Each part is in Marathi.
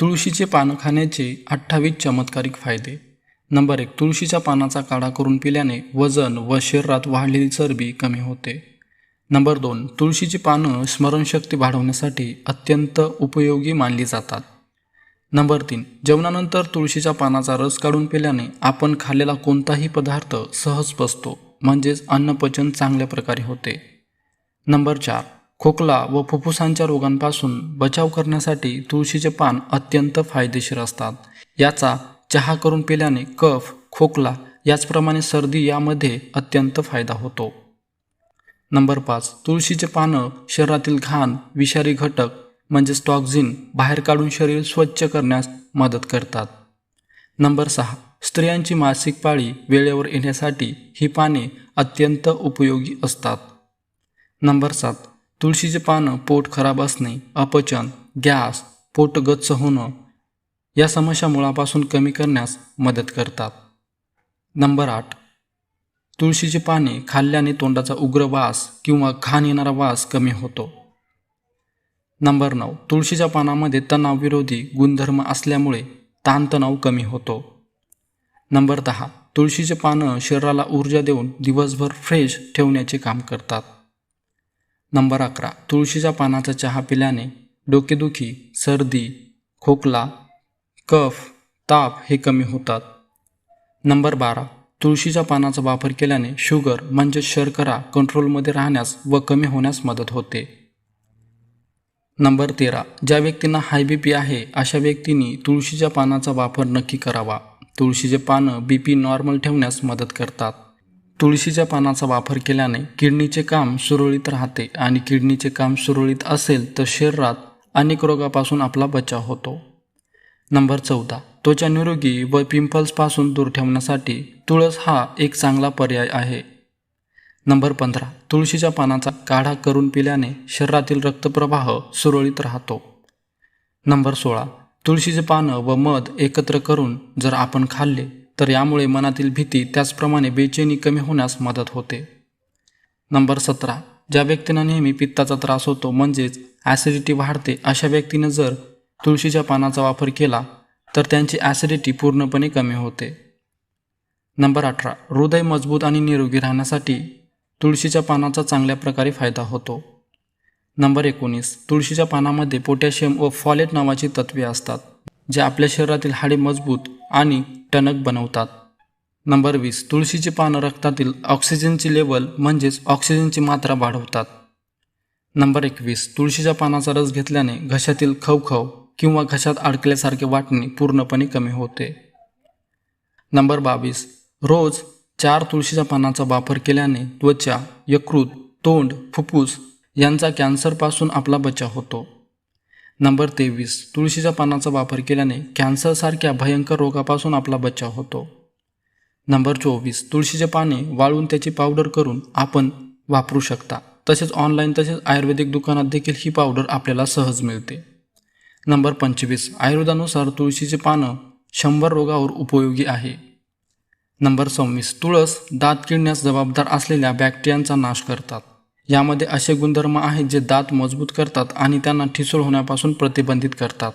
तुळशीचे पानं खाण्याचे अठ्ठावीस चमत्कारिक फायदे. नंबर एक तुळशीच्या पानाचा काढा करून पिल्याने वजन व शरीरात वाढलेली चरबी कमी होते. नंबर दोन तुळशीची पानं स्मरणशक्ती वाढवण्यासाठी अत्यंत उपयोगी मानली जातात. नंबर तीन जेवणानंतर तुळशीच्या पानाचा रस काढून पिल्याने आपण खाल्लेला कोणताही पदार्थ सहज पचतो म्हणजेच अन्नपचन चांगल्या प्रकारे होते. नंबर चार खोकला व फुफ्फुसांच्या रोगांपासून बचाव करण्यासाठी तुळशीचे पान अत्यंत फायदेशीर असतात. याचा चहा करून पिल्याने कफ खोकला याचप्रमाणे सर्दी यामध्ये अत्यंत फायदा होतो. नंबर पाच. तुळशीचे पानं शरीरातील घाण विषारी घटक म्हणजेच टॉक्झिन बाहेर काढून शरीर स्वच्छ करण्यास मदत करतात. नंबर सहा. स्त्रियांची मासिक पाळी वेळेवर येण्यासाठी ही पाने अत्यंत उपयोगी असतात. नंबर सात. तुळशीचे पानं पोट खराब असणे अपचन गॅस पोट गच्च होणं या समस्या मुळापासून कमी करण्यास मदत करतात. नंबर आठ. तुळशीची पाने खाल्ल्याने तोंडाचा उग्र वास किंवा घाण येणारा वास कमी होतो. नंबर नऊ. तुळशीच्या पानामध्ये तणावविरोधी गुणधर्म असल्यामुळे ताणतणाव कमी होतो. नंबर दहा. तुळशीचे पानं शरीराला ऊर्जा देऊन दिवसभर फ्रेश ठेवण्याचे काम करतात. नंबर अकरा. तुळशीच्या पानाचा चहा पिल्याने डोकेदुखी सर्दी खोकला कफ ताप हे कमी होतात. नंबर बारा. तुळशीच्या पानाचा वापर केल्याने शुगर म्हणजे शर्करा कंट्रोलमध्ये राहण्यास व कमी होण्यास मदत होते. नंबर तेरा. ज्या व्यक्तींना हाय बी पी आहे अशा व्यक्तींनी तुळशीच्या पानाचा वापर नक्की करावा. तुळशीचे पानं बी पी नॉर्मल ठेवण्यास मदत करतात. तुळशीच्या पानाचा वापर केल्याने किडनीचे काम सुरळीत राहते आणि किडनीचे काम सुरळीत असेल तर शरीरात अनेक रोगापासून आपला बचाव होतो. नंबर चौदा. त्वचा निरोगी व पिंपल्सपासून दूर ठेवण्यासाठी तुळस हा एक चांगला पर्याय आहे. नंबर पंधरा. तुळशीच्या पानाचा काढा करून पिल्याने शरीरातील रक्तप्रवाह सुरळीत राहतो. नंबर सोळा. तुळशीचे पानं व मध एकत्र करून जर आपण खाल्ले तर यामुळे मनातील भीती त्याचप्रमाणे बेचैनी कमी होण्यास मदत होते. नंबर सतरा. ज्या व्यक्तींना नेहमी पित्ताचा त्रास होतो म्हणजेच ॲसिडिटी वाढते अशा व्यक्तीनं जर तुळशीच्या पानाचा वापर केला तर त्यांची ॲसिडिटी पूर्णपणे कमी होते. नंबर अठरा. हृदय मजबूत आणि निरोगी राहण्यासाठी तुळशीच्या पानाचा चांगल्या प्रकारे फायदा होतो. नंबर एकोणीस. तुळशीच्या पानामध्ये पोटॅशियम व फॉलेट नावाची तत्वे असतात जे आपल्या शरीरातील हाडे मजबूत आणि टणक बनवतात. नंबर वीस तुळशीची पानं रक्तातील ऑक्सिजनची लेवल म्हणजेच ऑक्सिजनची मात्रा वाढवतात. नंबर एकवीस तुळशीच्या पानाचा रस घेतल्याने घशातील खवखव किंवा घशात अडकल्यासारखे वाटणे पूर्णपणे कमी होते. नंबर बावीस रोज चार तुळशीच्या पानाचा वापर केल्याने त्वचा यकृत तोंड फुफ्फुस यांचा कॅन्सरपासून आपला बचाव होतो. नंबर तेवीस तुळशीच्या पानाचा वापर केल्याने कॅन्सरसारख्या भयंकर रोगापासून आपला बचाव होतो. नंबर चोवीस तुळशीचे पाने वाळून त्याची पावडर करून आपण वापरू शकता. तसेच ऑनलाईन तसेच आयुर्वेदिक दुकानात देखील ही पावडर आपल्याला सहज मिळते. नंबर पंचवीस आयुर्वेदानुसार तुळशीचे पानं शंभर रोगावर उपयोगी आहे. नंबर सव्वीस तुळस दात किडण्यास जबाबदार असलेल्या बॅक्टेरियांचा नाश करतात. यामध्ये असे गुणधर्म आहेत जे दात मजबूत करतात आणि त्यांना ठिसूळ होण्यापासून प्रतिबंधित करतात.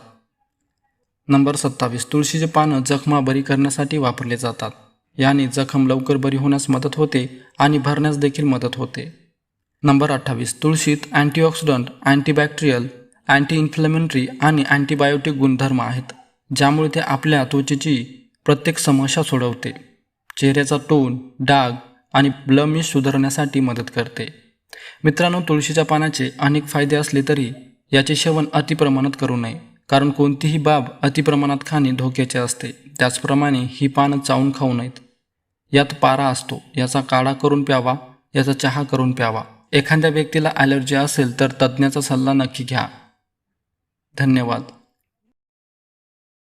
नंबर सत्तावीस. तुळशीचे पानं जखमा बरी करण्यासाठी वापरले जातात. याने जखम लवकर बरी होण्यास मदत होते आणि भरण्यास देखील मदत होते. नंबर अठ्ठावीस. तुळशीत अँटीऑक्सिडंट अँटीबॅक्टेरियल अँटी इन्फ्लेमेंटरी आणि अँटीबायोटिक गुणधर्म आहेत ज्यामुळे ते आपल्या त्वचेची प्रत्येक समस्या सोडवते. चेहऱ्याचा टोन डाग आणि ब्लमिश सुधारण्यासाठी मदत करते. मित्रांनो तुळशीच्या पानाचे अनेक फायदे असले तरी याचे सेवन अतिप्रमाणात करू नये कारण कोणतीही बाब अतिप्रमाणात खाणे धोक्याचे असते. त्याचप्रमाणे ही पानं चावून खाऊ नयेत. यात पारा असतो. याचा काढा करून प्यावा याचा चहा करून प्यावा. एखाद्या व्यक्तीला ॲलर्जी असेल तर तज्ज्ञाचा सल्ला नक्की घ्या. धन्यवाद.